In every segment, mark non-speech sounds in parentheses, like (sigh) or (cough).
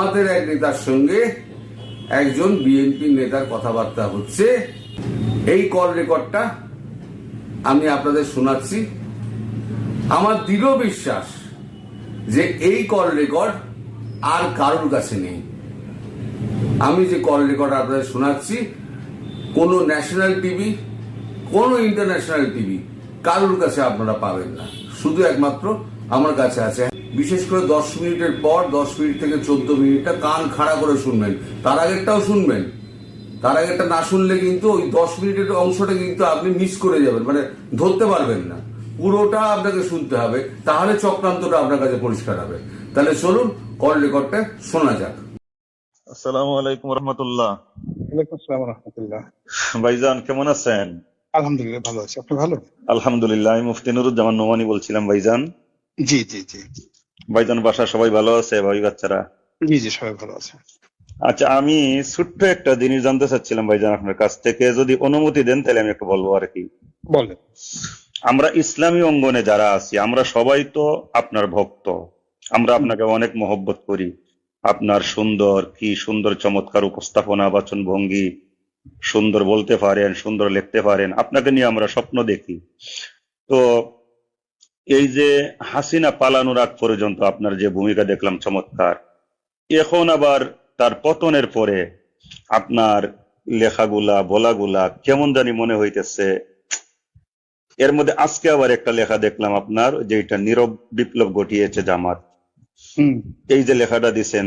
জামাতের এক নেতার সঙ্গে একজন বিএনপি নেতার কথাবার্তা হচ্ছে। এই কল রেকর্ডটা আমি আপনাদের শোনাচ্ছি। আমার দৃঢ় বিশ্বাস যে এই কল রেকর্ড আর কারোর কাছে নেই। আমি যে কল রেকর্ড আপনাদের শোনাচ্ছি, কোনো ন্যাশনাল টিভি কোনো ইন্টারন্যাশনাল টিভি কারোর কাছে আপনারা পাবেন না। শুধু একমাত্র আমার কাছে আছে বিশেষ করে দশ মিনিটের পর দশ মিনিট থেকে চোদ্দ মিনিটটা কান খাড়া করে শুনবেন। তার আগেরটাও শুনবেন। তার আগেরটা না শুনলে কিন্তু ওই দশ মিনিটের অংশটা কিন্তু আপনি মিস করে যাবেন মানে ধরতে পারবেন না। পুরোটা আপনাকে শুনতে হবে তাহলে চক্রান্তটা আপনার কাছে পরিষ্কার হবে। তাহলে চলুন কল রেকর্ডটা শোনা যাক। আসসালামু আলাইকুম রহমতুল্লাহ। ওয়ালাইকুম আসসালাম রহমতুল্লাহ। ভাইজান কেমন আছেন? আলহামদুলিল্লাহ ভালো আছি। আপনি ভালো? আলহামদুলিল্লাহ আমি মুফতি নুরুজ্জামান নোমানি বলছিলাম ভাইজান। জি জি জি। ভাইজান বাসা সবাই ভালো আছে ভাই বাচ্চারা? জি জি সবাই ভালো আছে। আচ্ছা আমি ছোট্ট একটা জিনিস জানতে চাচ্ছিলাম ভাইজান আপনার কাছ থেকে যদি অনুমতি দেন তাহলে আমি একটু বলব আর কি। বলেন। আমরা ইসলামী অঙ্গনে যারা আছি আমরা সবাই তো আপনার ভক্ত। আমরা আপনাকে অনেক মহব্বত করি। আপনার সুন্দর কি সুন্দর চমৎকার উপস্থাপনা বাচন ভঙ্গি সুন্দর বলতে পারেন সুন্দর লিখতে পারেন আপনাকে নিয়ে আমরা স্বপ্ন দেখি। তো এই যে হাসিনা পালানোর আগ পর্যন্ত আপনার যে ভূমিকা দেখলাম চমৎকার এখন আবার তার পতনের পরে আপনার লেখাগুলা বলাগুলা কেমন জানি মনে হইতেছে। এর মধ্যে আজকে আবার একটা লেখা দেখলাম আপনার যেটা নীরব বিপ্লব ঘটিয়েছে জামাত। হুম। এই যে লেখাটা দিছেন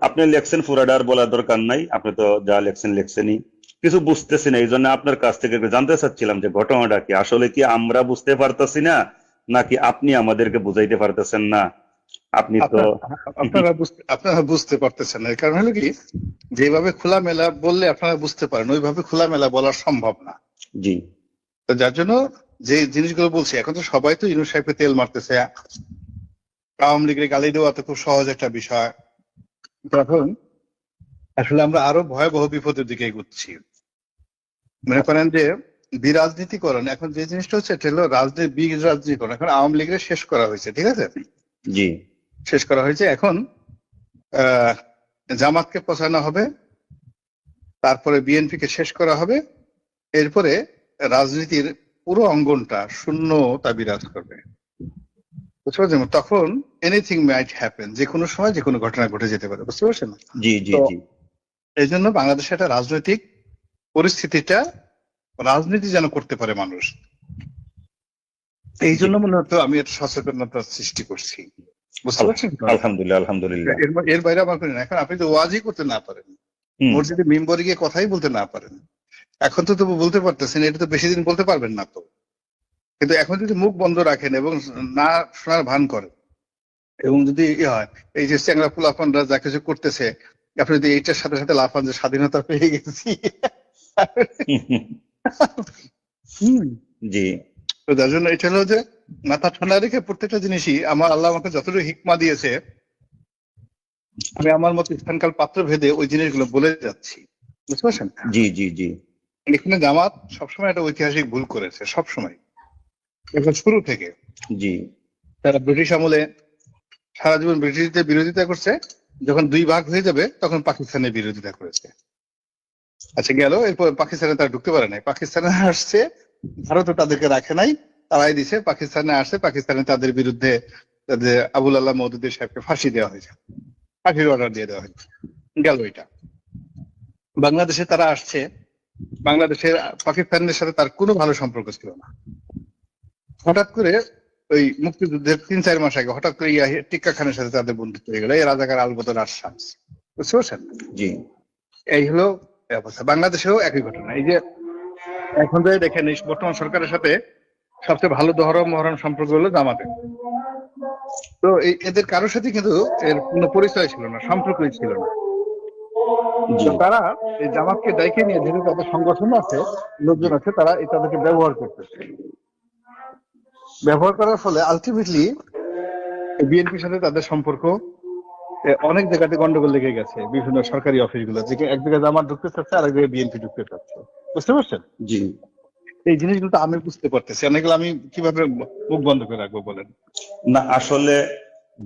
আপনি লেখছেন ফুরাডার বলার দরকার নাই আপনি তো যা লেখছেন লেখছেনই। কিছু বুঝতেছি না এই জন্য আপনার কাছ থেকে জানতে চাচ্ছিলাম যে ঘটনাটা কি? আসলে কি আমরা বুঝতে পারতেছি না নাকি আপনি আমাদেরকে বুঝাইতে পারতেছেন না? আপনি তো আপনারা- বুঝতে আপনারা বুঝতে পারতেছেন না। কারণ হলো কি যেভাবে খোলামেলা বললে আপনারা বুঝতে পারেন ওইভাবে খোলামেলা বলা সম্ভব না। জি। তো যার জন্য যে জিনিসগুলো বলছি এখন তো সবাই তো ইউনুস সাহেবকে তেল মারতেছে। আওয়ামী লীগের গালি দেওয়া তো খুব সহজ একটা বিষয়। তখন আসলে আমরা আরও ভয়াবহ বিপদের দিকে এগুচ্ছি। মনে করেন যে বিরাজনীতিকরণ এখন যে জিনিসটা হচ্ছে এটা হলো রাজনীতি বীজ রাজনীতিকরণ এখন আওয়ামী লীগের শেষ করা হয়েছে ঠিক আছে? জি। শেষ করা হয়েছে। এখন জামাতকে পচানো হবে তারপরে বিএনপি কে শেষ করা হবে এরপরে রাজনীতির পুরো অঙ্গনটা শূন্যতা বিরাজ করবে। বুঝতে পারছেন? তখন এনিথিং মাইট হ্যাপেন যে কোনো সময় যে কোনো ঘটনা ঘটে যেতে পারে বুঝতে পারছেন? জি জি জি। এই জন্য বাংলাদেশে একটা রাজনৈতিক পরিস্থিতিটা রাজনীতি যেন করতে পারে মানুষ। এই জন্য মনে হতো আমি একটা সচেতনতা সৃষ্টি করছি। বুঝতে পারছেন? আলহামদুলিল্লাহ আলহামদুলিল্লাহ। এর বাইরে আমার এখন আপনি তো ওয়াজই করতে না পারেন। মসজিদে মেম্বরে গিয়ে কথাই বলতে না পারেন। এখন তো তবু বলতে পারতেছেন এটা তো বেশি দিন বলতে পারবেন না তো। কিন্তু এখন যদি মুখ বন্ধ রাখেন এবং না শোনার ভান করেন এবং যদি ইয়ে হয় এই যে চ্যাংরা ফুলাফানরা যা কিছু করতেছে আপনি যদি এইটার সাথে সাথে লাফান যে স্বাধীনতা পেয়ে গেছি। (laughs) জি। তো যার জন্য এটা হলো যে মাথা ঠান্ডা রেখে প্রত্যেকটা জিনিসই আমার আল্লাহ আমাকে যতটুকু হিকমা দিয়েছে আমি আমার মতো স্থানকাল পাত্র ভেদে ওই জিনিসগুলো বলে যাচ্ছি। বুঝতে পারছেন? জি জি জি। এখানে জামাত সবসময় একটা ঐতিহাসিক ভুল করেছে সবসময়। একদম শুরু থেকে জি। তারা ব্রিটিশ আমলে সারা জীবন ব্রিটিশদের বিরোধিতা করছে যখন দুই ভাগ হয়ে যাবে তখন পাকিস্তানের বিরোধিতা করেছে। আচ্ছা গেল। এরপর পাকিস্তানে তারা ঢুকতে পারে নাই। পাকিস্তানে আসছে ভারতও তাদেরকে রাখে নাই তারাই দিছে। পাকিস্তানে আসছে পাকিস্তানে তাদের বিরুদ্ধে তাদের আবুল আল্লাহ মৌদুদ্দিন সাহেবকে ফাঁসি দেওয়া হয়েছে। ফাঁসির অর্ডার দিয়ে দেওয়া হয়েছে। গেল এটা। বাংলাদেশে তারা আসছে। বাংলাদেশের পাকিস্তানের সাথে তার কোনো ভালো সম্পর্ক ছিল না। হঠাৎ করে ওই মুক্তিযুদ্ধের তিন চার মাস আগে হঠাৎ করে ইয়া টিক্কা খানের সাথে তাদের বন্ধুত্ব হয়ে গেল। এই রাজাকার আলবত আশ্বাস বুঝতে পারছেন? জি। এই হলো অবস্থা। বাংলাদেশেও একই ঘটনা। এই যে এখন যে দেখেন এই বর্তমান সরকারের সাথে সবচেয়ে ভালো দহরম মহরম সম্পর্ক হলো জামাতের তো এই এদের কারোর সাথে কিন্তু এর কোনো পরিচয় ছিল না সম্পর্কই ছিল না। তারা এই জামাতকে দায়িত্বে নিয়ে যেহেতু তাদের সংগঠন আছে লোকজন আছে তারা এই তাদেরকে ব্যবহার করতেছে। ব্যবহার করার ফলে আলটিমেটলি বিএনপির সাথে তাদের সম্পর্ক অনেক জায়গাতে গন্ডগোল লেগে গেছে বিভিন্ন সরকারি অফিসগুলো যে এক জায়গায় জামাত ঢুকতে চাচ্ছে আর এক জায়গায় বিএনপি ঢুকতে চাচ্ছে। বুঝতে পারছেন? জি। এই জিনিসগুলো তো আমি বুঝতে পারতেছি। অনেকগুলো আমি কীভাবে মুখ বন্ধ করে রাখব বলেন? না আসলে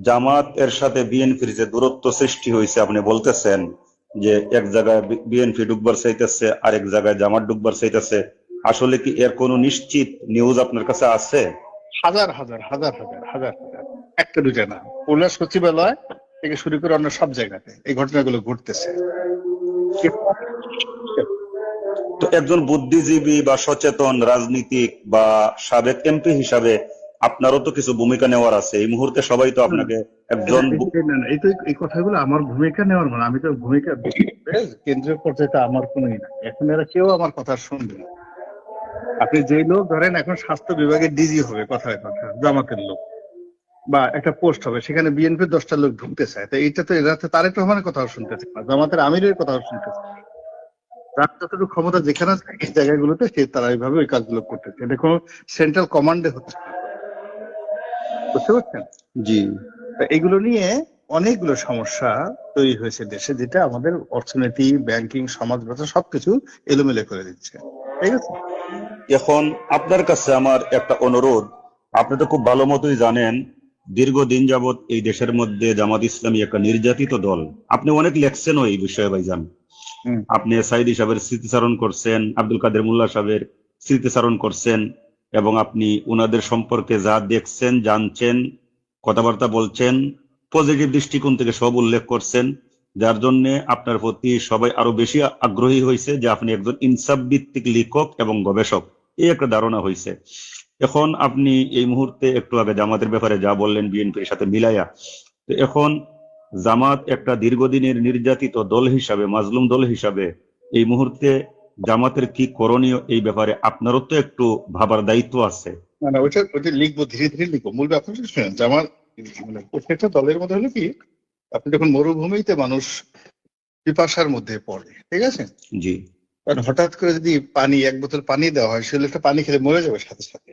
জামাত এর সাথে বিএনপির যে দূরত্ব সৃষ্টি হয়েছে আপনি বলতেছেন যে এক জায়গায় বিএনপি ডুববার চাইতেছে আরেক জায়গায় জামাত ডুববার চাইতেছে। আসলে কি এর কোনো নিশ্চিত নিউজ আপনার কাছে আছে? হাজার হাজার হাজার হাজার হাজার হাজার। একটা দুটা না। খুলনা সচিবালয় থেকে শুরু করে অন্য সব জায়গাতে এই ঘটনাগুলো ঘটতেছে। তো একজন বুদ্ধিজীবী বা সচেতন রাজনীতিক বা সাবেক এমপি হিসাবে আপনারও তো কিছু ভূমিকা নেওয়ার আছে। এই মুহূর্তে সবাই তো আপনাকে একজন এই- না, না, এই তো এই কথাগুলো আমার ভূমিকা নেওয়ার মানে আমি তো ভূমিকা কেন্দ্রীয় পর্যায়ে আমার কোনোই না এখন এরা কেউ আমার কথা শুনবে না। আপনি যেই লোক ধরেন এখন স্বাস্থ্য বিভাগের ডিজি হবে কথায় কথা জামাতের লোক। বা একটা পোস্ট হবে সেখানে বিএনপির দশটা লোক ঢুকতে চায় তো এইটা তো এরা তারেক রহমানের কথাও শুনতেছে না জামাতের আমিরের কথাও শুনতেছে। যার যতটুকু ক্ষমতা যেখানে আছে এই জায়গাগুলোতে সে তারা এইভাবে ওই কাজগুলো করতেছে। এটা কোনো সেন্ট্রাল কমান্ডে হচ্ছে বুঝতে পারছেন? জি। তা এগুলো নিয়ে অনেকগুলো সমস্যা তৈরি হয়েছে দেশে যেটা আমাদের অর্থনীতি ব্যাংকিং সমাজ ব্যবস্থা সবকিছু এলোমেলো করে দিচ্ছে। ঠিক আছে? এখন আপনার কাছে আমার একটা অনুরোধ। আপনি তো খুব ভালো মতোই জানেন দীর্ঘদিন যাবৎ এই দেশের মধ্যে জামাত ইসলামী একটা নির্যাতিত দল। আপনি অনেক লেখছেনও এই বিষয়ে ভাইজান। আপনি সাইদি সাহেবের স্মৃতিচারণ করছেন আব্দুল কাদের মোল্লা সাহেবের স্মৃতিচারণ করছেন এবং আপনি উনাদের সম্পর্কে যা দেখছেন জানছেন কথাবার্তা বলছেন পজিটিভ দৃষ্টিকোণ থেকে সব উল্লেখ করছেন যার জন্য আপনার প্রতি সবাই আরও বেশি আগ্রহী হয়েছে যে আপনি একজন ইনসাফ ভিত্তিক লেখক এবং গবেষক। এই একটা ধারণা হয়েছে। এখন আপনি এই মুহূর্তে একটু আগে জামাতের ব্যাপারে যা বললেন বিএনপির সাথে মিলাইয়া তো এখন জামাত একটা দীর্ঘদিনের নির্যাতিত দল হিসাবে মাজলুম দল হিসাবে এই মুহূর্তে জামাতের কি করণীয় এই ব্যাপারে আপনারও তো একটু ভাবার দায়িত্ব আছে। না না ওইটা ওইটা লিখব ধীরে ধীরে লিখব। মূল শুনেন যে মানে প্রত্যেকটা দলের মধ্যে হলো কি আপনি যখন মরুভূমিতে মানুষ পিপাসার মধ্যে পড়ে ঠিক আছে? জি। কারণ হঠাৎ করে যদি পানি এক বোতল পানি দেওয়া হয় সে একটা পানি খেলে মরে যাবে সাথে সাথে।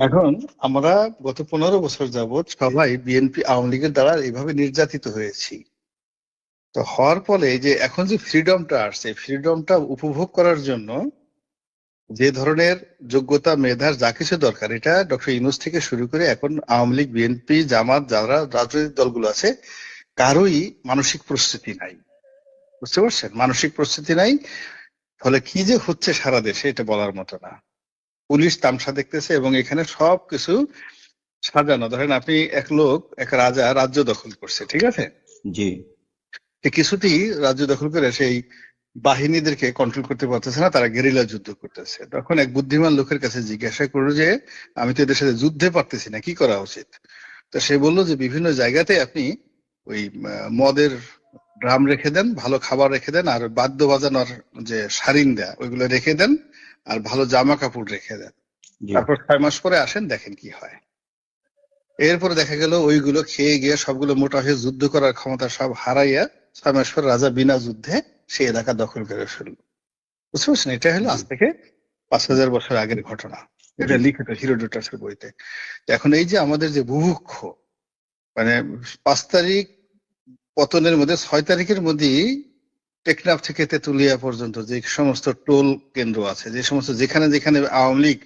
এখন আমরা গত পনেরো বছর যাবৎ সবাই বিএনপি আওয়ামী লীগের দ্বারা এইভাবে নির্যাতিত হয়েছি। তো হওয়ার ফলে যে এখন যে ফ্রিডমটা আসছে ফ্রিডমটা উপভোগ করার জন্য যে ধরনের যোগ্যতা, মেধার যা কিছু দরকার, এটা ডক্টর ইউনুস থেকে শুরু করে এখন আওয়ামী লীগ, বিএনপি, জামাত, যারা রাজনৈতিক দলগুলো আছে, কারোই মানসিক প্রস্তুতি নাই। বুঝতে পারছেন? মানসিক প্রস্তুতি নাই। ফলে কি যে হচ্ছে সারা দেশে, এটা বলার মতো না। পুলিশ তামসা দেখতেছে এবং এখানে সব কিছু সাজানো। ধরেন আপনি এক লোক এক রাজা রাজ্য দখল করছে ঠিক আছে? জি। কিছুতেই রাজ্য দখল করে সেই বাহিনীদেরকে কন্ট্রোল করতে পারতেছে না তারা গেরিলা যুদ্ধ করতেছে। তখন এক বুদ্ধিমান লোকের কাছে জিজ্ঞাসা করল যে আমি তো এদের সাথে যুদ্ধে পারতেছি না কি করা উচিত? তো সে বলল যে বিভিন্ন জায়গাতে আপনি ওই মদের ড্রাম রেখে দেন ভালো খাবার রেখে দেন আর বাদ্য বাজানোর যে সারিন দেয়া ওইগুলো রেখে দেন আর ভালো জামা কাপড় রেখে দেন। তারপর ছয় মাস পরে আসেন দেখেন কি হয়। এরপরে দেখা গেল ওইগুলো খেয়ে গিয়ে সবগুলো মোটা হয়ে যুদ্ধ করার ক্ষমতা সব হারাইয়া ছয় মাস পর রাজা বিনা যুদ্ধে সেই এলাকা দখল করে ফেলল। বুঝতে পারছেন? এটা হলো আজ থেকে পাঁচ হাজার বছর আগের ঘটনা। এটা লিখিত হিরো হিরোডোটাসের বইতে। এখন এই যে আমাদের যে বুভুক্ষ মানে পাঁচ তারিখ পতনের মধ্যে ছয় তারিখের মধ্যেই টেকনাফ থেকে তেতুলিয়া পর্যন্ত যে সমস্ত টোল কেন্দ্র আছে যে সমস্ত যেখানে যেখানে আওয়ামী লীগ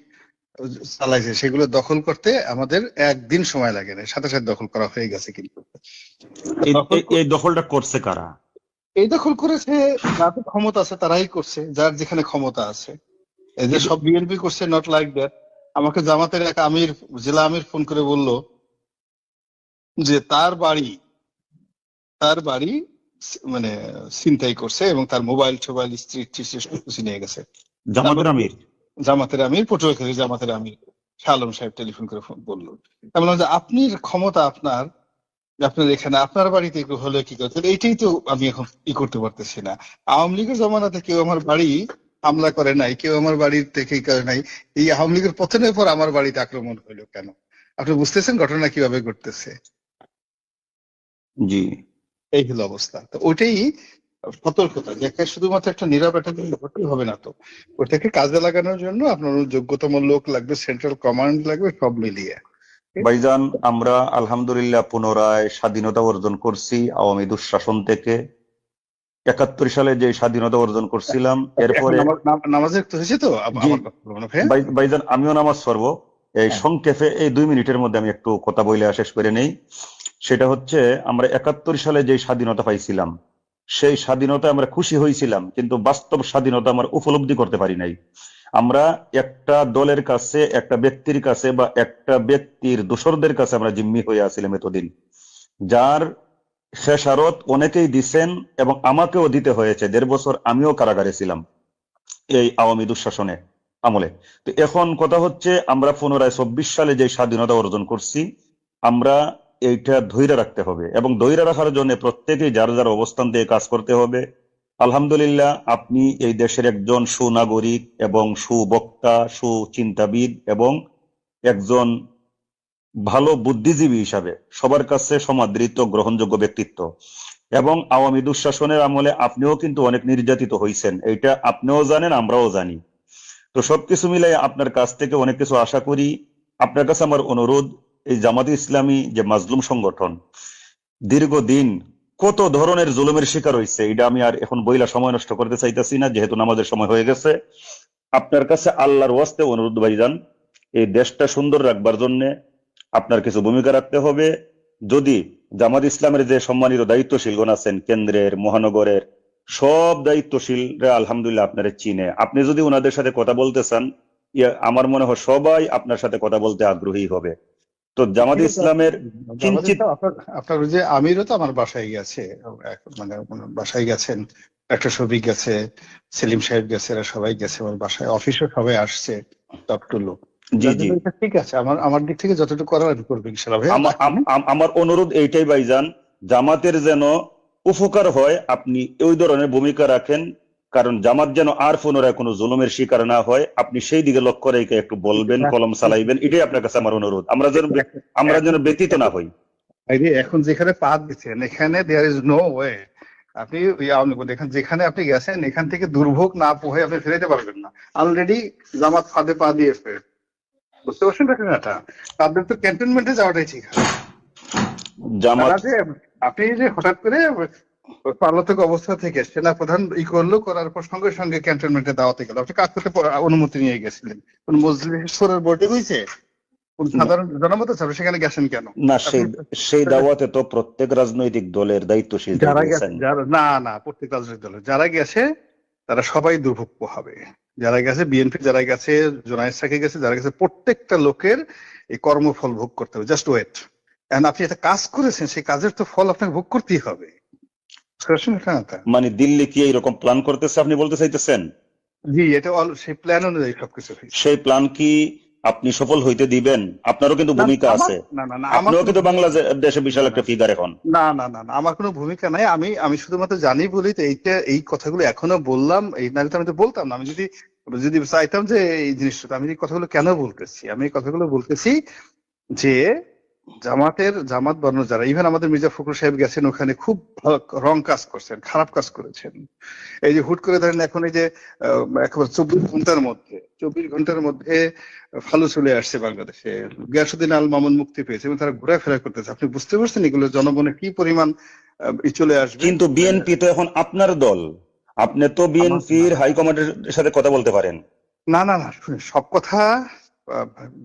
চালাইছে সেগুলো দখল করতে আমাদের একদিন সময় লাগে না। সাথে সাথে দখল করা হয়ে গেছে কিন্তু। এই- দখল এই- এই দখলটা করছে কারা? এই দখল করেছে যাদের ক্ষমতা আছে তারাই করছে যার যেখানে ক্ষমতা আছে। এই যে সব বিএনপি করছে নট লাইক দ্যাট আমাকে জামাতের এক আমির জেলা আমির ফোন করে বলল যে তার বাড়ি তার বাড়ি মানে ছিনতাই করছে এবং তার মোবাইল টোবাইল স্ত্রী সবকিছু নিয়ে গেছে। জামাতের আমির? জামাতের আমির পটুয়াখালী জামাতের আমির শাহ আলম সাহেব টেলিফোন করে বলল তার মানে যে আপনি ক্ষমতা আপনার আপনার এখানে আপনার বাড়িতে এগুলো হলে কি করতে এইটাই তো আমি এখন ই করতে পারতেছি না। আওয়ামী লীগের জমানাতে কেউ আমার বাড়ি হামলা করে নাই কেউ আমার বাড়ির থেকে করে নাই। এই আওয়ামী লীগের পতনের পর আমার বাড়িতে আক্রমণ হইল কেন? আপনি বুঝতেছেন ঘটনা কীভাবে ঘটতেছে? জি। এই হলো অবস্থা। তো ওইটাই সতর্কতা। যে শুধুমাত্র একটা নীরব একটা ঘটলে হবে না তো। ওটাকে কাজে লাগানোর জন্য আপনার যোগ্যতম লোক লাগবে সেন্ট্রাল কমান্ড লাগবে সব মিলিয়ে। ভাইজান আমরা আলহামদুলিল্লাহ পুনরায় স্বাধীনতা অর্জন করছি আওয়ামী দুঃশাসন থেকে। একাত্তর সালে যে স্বাধীনতা অর্জন করছিলাম এরপরে নামাজ- নামাজের তো হয়েছে তো? ভাই- ভাইজান আমিও নামাজ পড়ব। এই হ্যাঁ। সংক্ষেপে এই দুই মিনিটের মধ্যে আমি একটু কথা বলে শেষ করে নেই। সেটা হচ্ছে আমরা একাত্তর সালে যে স্বাধীনতা পাইছিলাম, সেই স্বাধীনতা আমরা খুশি হয়েছিলাম কিন্তু বাস্তব স্বাধীনতা আমরা উপলব্ধি করতে পারি নাই। আমরা একটা দলের কাছে, একটা ব্যক্তির কাছে বা একটা ব্যক্তির দোসরদের কাছে আমরা জিম্মি হয়ে আছিলাম এতদিন। যার শেষারত অনেকেই দিছেন এবং আমাকেও দিতে হয়েছে, দেড় বছর আমিও কারাগারে ছিলাম এই আওয়ামী দুঃশাসনে আমলে। তো এখন কথা হচ্ছে আমরা পুনরায় চব্বিশ সালে যে স্বাধীনতা অর্জন করছি, আমরা এইটা ধৈর্য রাখতে হবে এবং ধৈর্য রাখার জন্য প্রত্যেকেই যার যার অবস্থান দিয়ে কাজ করতে হবে। আলহামদুলিল্লাহ, আপনি এই দেশের একজন সুনাগরিক এবং সুবক্তা, সুচিন্তাবিদ এবং একজন ভালো বুদ্ধিজীবী হিসাবে সবার কাছে সমাদৃত, গ্রহণযোগ্য ব্যক্তিত্ব। এবং আওয়ামী দুঃশাসনের আমলে আপনিও কিন্তু অনেক নির্যাতিত হয়েছেন এইটা আপনিও জানেন, আমরাও জানি। তো সবকিছু মিলাই আপনার কাছ থেকে অনেক কিছু আশা করি। আপনার কাছে আমার অনুরোধ এই জামাত ইসলামী যে মাজলুম সংগঠন, দীর্ঘদিন কত ধরনের জুলুমের শিকার হয়েছে এটা আমি আর এখন বইলা সময় নষ্ট করতে চাইতেছি না, যেহেতু নামাজের সময় হয়ে গেছে। আপনার কাছে আল্লাহর ওয়াস্তে অনুরোধ ভাইজান, এই দেশটা সুন্দর রাখবার জন্য আপনার কিছু ভূমিকা রাখতে হবে। যদি জামাত ইসলামের যে সম্মানিত দায়িত্বশীলগণ আছেন, কেন্দ্রের, মহানগরের, সব দায়িত্বশীলরা আলহামদুলিল্লাহ আপনারা চিনে। আপনি যদি ওনাদের সাথে কথা বলতে চান আমার মনে হয় সবাই আপনার সাথে কথা বলতে আগ্রহী হবে। তো জামাত ইসলামের কিঞ্চিত আপনার যে আমিরও তো আমার বাসায় গেছে। মানে বাসায় গেছেন। একটা শফিক গেছে সেলিম সাহেব গেছে এরা সবাই গেছে আমার বাসায়। অফিসে সবাই আসছে টপ টু লোক জি। জি ঠিক আছে। আমার আমার দিক থেকে যতটুকু করার আমি করব আমার অনুরোধ এইটাই ভাইজান জামাতের যেন উপকার হয় আপনি ওই ধরনের ভূমিকা রাখেন। কারণ জামাত যেন আর পুনরায় কোনো জুলুমের শিকার না হয় আপনি সেই দিকে লক্ষ্য রেখে একটু বলবেন কলম চালাইবেন এটাই আপনার কাছে আমার অনুরোধ। আমরা যেন আমরা যেন ব্যতীত না হই। এখন যেখানে পা দিচ্ছেন এখানে দেয়ার ইজ নো ওয়ে আপনি দেখেন যেখানে আপনি গেছেন এখান থেকে দুর্ভোগ না পোহে আপনি ফেরাইতে পারবেন না। অলরেডি জামাত ফাঁদে পা দিয়েছে। বুঝতে পারছেন ঘটনাটা তাদের তো ক্যান্টনমেন্টে যাওয়াটাই ঠিক। জামাত আপনি যে হঠাৎ করে পার্লাতক অবস্থা থেকে সেনা প্রধান ই করল করার পর সঙ্গে সঙ্গে ক্যান্টনমেন্টে দাওয়াতে গেল। আপনি কাজ করতে অনুমতি নিয়ে গেছিলেন। কোন মজলিসের বোর্ডে হয়েছে? কোন সাধারণ জনমত আছে? সেখানে গেছেন কেন? না সেই সেই দাওয়াতে তো প্রত্যেক রাজনৈতিক দলের দায়িত্বশীল যারা গেছে না না প্রত্যেক রাজনৈতিক দলের। যারা গেছে তারা সবাই দুর্ভোগ হবে। যারা গেছে বিএনপি যারা গেছে জোনায়েদ সাকে গেছে যারা গেছে প্রত্যেকটা লোকের এই কর্মফল ভোগ করতে হবে। Just wait. আপনি একটা কাজ করেছেন সেই কাজের তো ফল আপনাকে ভোগ করতেই হবে? মানে দিল্লি কি এইরকম প্ল্যান করতেছে আপনি বলতে চাইতেছেন? জি এটা সেই প্ল্যান অনুযায়ী সবকিছু সেই প্ল্যান কি আপনি সফল হইতে দিবেন? আপনারও কিন্তু ভূমিকা আছে। আপনিও কিন্তু বাংলাদেশে বিশাল একটা ফিগার এখন। না না না না আমার কোনো ভূমিকা নাই। আমি আমি শুধুমাত্র জানি বলি তো এইটা এই কথাগুলো এখনও বললাম এই নাহলে আমি তো বলতাম না। আমি যদি যদি চাইতাম যে এই জিনিসটা আমি এই কথাগুলো কেন বলতেছি? আমি এই কথাগুলো বলতেছি যে জামাতের জামাত বর্ণ যারা ইভেন আমাদের মির্জা ফখরুল সাহেব গেছেন ওখানে খুব রং কাজ করছেন খারাপ কাজ করেছেন। এই যে হুট করে ধরেন এখন এই যে চব্বিশ ঘণ্টার মধ্যে চব্বিশ ঘণ্টার মধ্যে ফালু চলে আসছে বাংলাদেশে। গিয়াসুদ্দিন আল মামুন মুক্তি পেয়েছে এবং তারা ঘোরাফেরা করতেছে। আপনি বুঝতে পারছেন এগুলো জনগণে কি পরিমাণ চলে আসবে? কিন্তু বিএনপি তো এখন আপনার দল। আপনি তো বিএনপির হাইকমান্ডের সাথে কথা বলতে পারেন। না না না শুনে সব কথা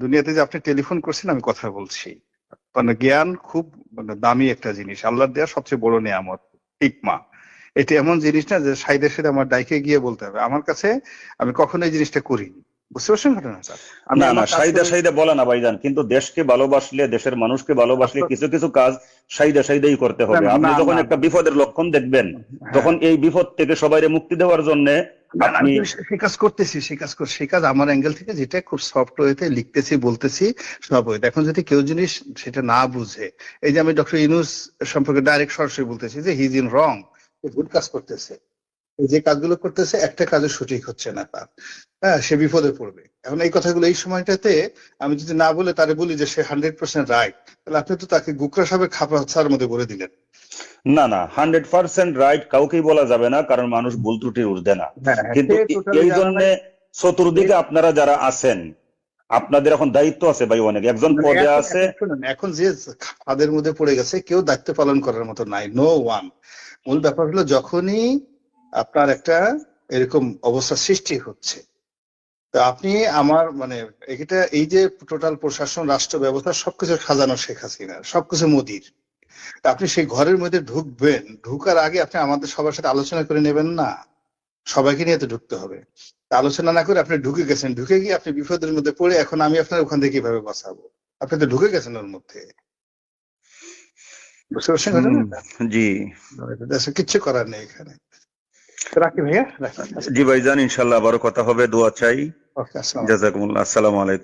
দুনিয়াতে যে আপনি টেলিফোন করছেন আমি কথা বলছি। মানে জ্ঞান খুব মানে দামি একটা জিনিস। আল্লাহ দেওয়া সবচেয়ে বড় নিয়ামত, হিকমা। এটা এমন জিনিস না যে সাইদের সাথে আমার ডাইকে গিয়ে বলতে হবে। আমার কাছে আমি কখনো এই জিনিসটা করিনি। বুঝতে পারছেন ঘটনাটা আমি না না সাইদা সাইদা বলে না ভাইজান কিন্তু দেশকে ভালোবাসলে দেশের মানুষকে ভালোবাসলে আচ্ছা। কিছু কিছু কাজ সাইদা সাইদাই করতে হবে। আপনি যখন একটা বিপদের লক্ষণ দেখবেন হ্যাঁ। তখন এই বিপদ থেকে সবাইরে মুক্তি দেওয়ার জন্য আমি সে কাজ করতেছি সে কাজ সে কাজ আমার অ্যাঙ্গেল থেকে যেটা খুব সফট ওয়েতে লিখতেছি বলতেছি সব ওয়েতে এখন যদি কেউ জিনিস সেটা না বুঝে এই যে আমি ডক্টর ইনুস সম্পর্কে ডাইরেক্ট সরাসরি বলতেছি যে হিজ ইন রং ভুল কাজ করতেছে। যে কাজগুলো করতেছে একটা কাজও সঠিক হচ্ছে না তার। হ্যাঁ সে বিপদে পড়বে। এখন এই কথাগুলো এই সময়টাতে আমি যদি না বলে তারে বলি যে সে হান্ড্রেড পার্সেন্ট রাইট তাহলে আপনি তো তাকে গুকরা সাহেবের খাপার মধ্যে বলে দিলেন। না না হান্ড্রেড পার্সেন্ট রাইট কাউকেই বলা যাবে না কারণ মানুষ ভুল ত্রুটির ঊর্ধ্বে না। কিন্তু এই জন্য চতুর্দিকে আপনারা যারা আছেন আপনাদের এখন দায়িত্ব আছে ভাই অনেক একজন পদে আছে। এখন শুনুন, এখন যে ফাঁদের মধ্যে পড়ে গেছে কেউ দায়িত্ব পালন করার মতো নাই নো ওয়ান মূল ব্যাপার হলো যখনই আপনার একটা এরকম অবস্থা সৃষ্টি হচ্ছে। তো আপনি আমার মানে এটা এই যে টোটাল প্রশাসন রাষ্ট্র ব্যবস্থা সবকিছু সাজানো শেখ হাসিনা সবকিছু মোদির। আপনি সেই ঘরের মধ্যে ঢুকবেন ঢুকার আগে আপনি আমাদের সবার সাথে আলোচনা করে নেবেন না। সবাইকে নিয়ে তো ঢুকতে হবে। আলোচনা না করে আপনি ঢুকে গেছেন। ঢুকে গিয়ে আপনি বিপদের মধ্যে পড়ে এখন আমি আপনার ওখান থেকে কীভাবে বাঁচাবো? আপনি তো ঢুকে গেছেন ওর মধ্যে। বুঝতে পারছেন জি। কিচ্ছু করার নেই এখানে। রাখি ভাইয়া? জি ভাইজান ইনশাল্লাহ আবারও কথা হবে দোয়া চাই। আসসালাম জাজাকুমুল্লাহ আসসালামু আলাইকুম।